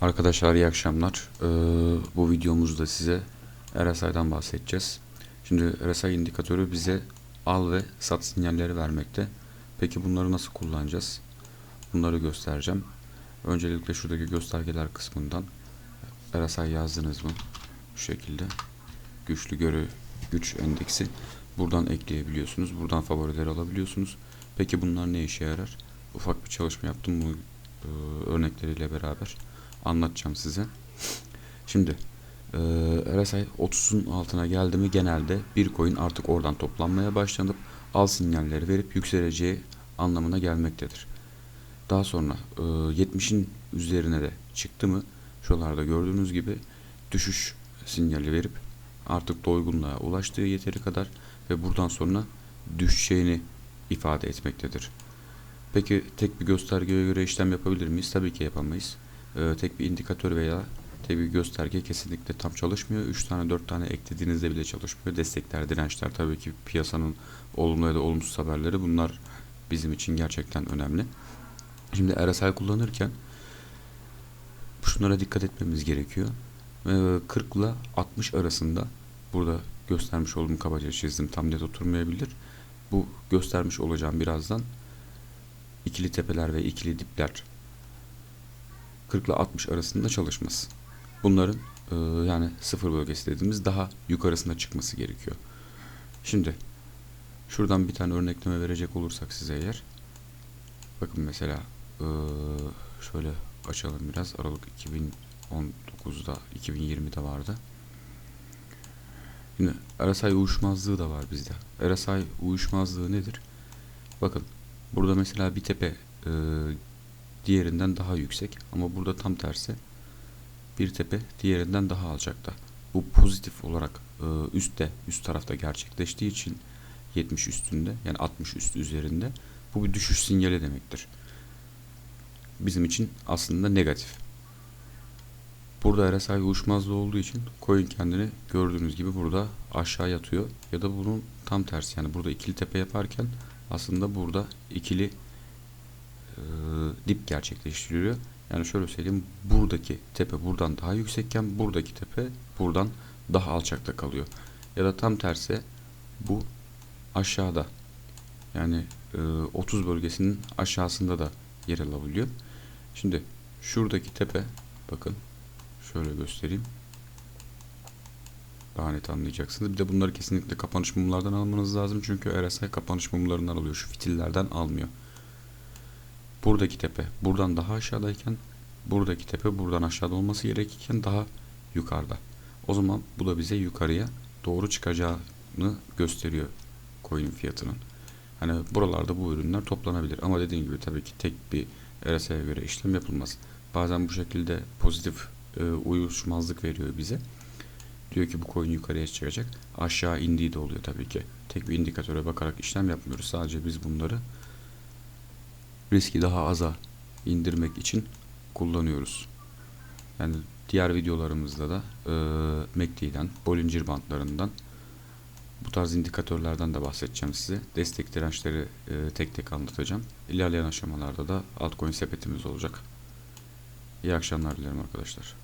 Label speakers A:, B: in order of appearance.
A: Arkadaşlar iyi akşamlar. Ee, bu videomuzda size RSI'dan bahsedeceğiz. Şimdi RSI indikatörü bize al ve sat sinyalleri vermekte. Peki bunları nasıl kullanacağız? Bunları göstereceğim. Öncelikle şuradaki göstergeler kısmından RSI yazdınız mı? Şu şekilde. Güçlü görü güç endeksi. Buradan ekleyebiliyorsunuz. Buradan favorileri alabiliyorsunuz. Peki bunlar ne işe yarar? Ufak bir çalışma yaptım bu e, örnekleriyle beraber anlatacağım size. Şimdi e, RSI 30'un altına geldi mi genelde bir coin artık oradan toplanmaya başlanıp al sinyalleri verip yükseleceği anlamına gelmektedir. Daha sonra e, 70'in üzerine de çıktı mı şuralarda gördüğünüz gibi düşüş sinyali verip artık doygunluğa ulaştığı yeteri kadar ve buradan sonra düşeceğini ifade etmektedir. Peki tek bir göstergeye göre işlem yapabilir miyiz? Tabii ki yapamayız. Ee, tek bir indikatör veya tek bir gösterge kesinlikle tam çalışmıyor. 3 tane 4 tane eklediğinizde bile çalışmıyor. Destekler, dirençler tabii ki piyasanın olumlu ya da olumsuz haberleri bunlar bizim için gerçekten önemli. Şimdi RSI kullanırken şunlara dikkat etmemiz gerekiyor. Ee, 40 ile 60 arasında burada göstermiş olduğum kabaca çizdim tam net oturmayabilir. Bu göstermiş olacağım birazdan ikili tepeler ve ikili dipler 40 ile 60 arasında çalışmaz. Bunların e, yani sıfır bölgesi dediğimiz daha yukarısına çıkması gerekiyor. Şimdi şuradan bir tane örnekleme verecek olursak size eğer bakın mesela e, şöyle açalım biraz Aralık 2019'da 2020'de vardı. Şimdi RSI uyuşmazlığı da var bizde. RSI uyuşmazlığı nedir? Bakın Burada mesela bir tepe e, diğerinden daha yüksek ama burada tam tersi bir tepe diğerinden daha alçakta. Bu pozitif olarak e, üstte, üst tarafta gerçekleştiği için 70 üstünde yani 60 üstü üzerinde bu bir düşüş sinyali demektir. Bizim için aslında negatif. Burada RSI uyuşmazlığı olduğu için coin kendini gördüğünüz gibi burada aşağı yatıyor ya da bunun tam tersi yani burada ikili tepe yaparken aslında burada ikili e, dip gerçekleştiriliyor. Yani şöyle söyleyeyim buradaki tepe buradan daha yüksekken buradaki tepe buradan daha alçakta kalıyor. Ya da tam tersi bu aşağıda yani e, 30 bölgesinin aşağısında da yer alabiliyor. Şimdi şuradaki tepe bakın şöyle göstereyim. Daha net anlayacaksınız. Bir de bunları kesinlikle kapanış mumlardan almanız lazım. Çünkü RSI kapanış mumlarından alıyor. Şu fitillerden almıyor. Buradaki tepe buradan daha aşağıdayken buradaki tepe buradan aşağıda olması gerekirken daha yukarıda. O zaman bu da bize yukarıya doğru çıkacağını gösteriyor coin fiyatının. Hani buralarda bu ürünler toplanabilir. Ama dediğim gibi tabii ki tek bir RSI'ye göre işlem yapılmaz. Bazen bu şekilde pozitif e, uyuşmazlık veriyor bize. Diyor ki bu coin yukarıya çıkacak. Aşağı indiği de oluyor tabii ki. Tek bir indikatöre bakarak işlem yapmıyoruz. Sadece biz bunları riski daha aza indirmek için kullanıyoruz. Yani diğer videolarımızda da e, MACD'den, Bollinger bandlarından bu tarz indikatörlerden de bahsedeceğim size. Destek dirençleri e, tek tek anlatacağım. İlerleyen aşamalarda da altcoin sepetimiz olacak. İyi akşamlar dilerim arkadaşlar.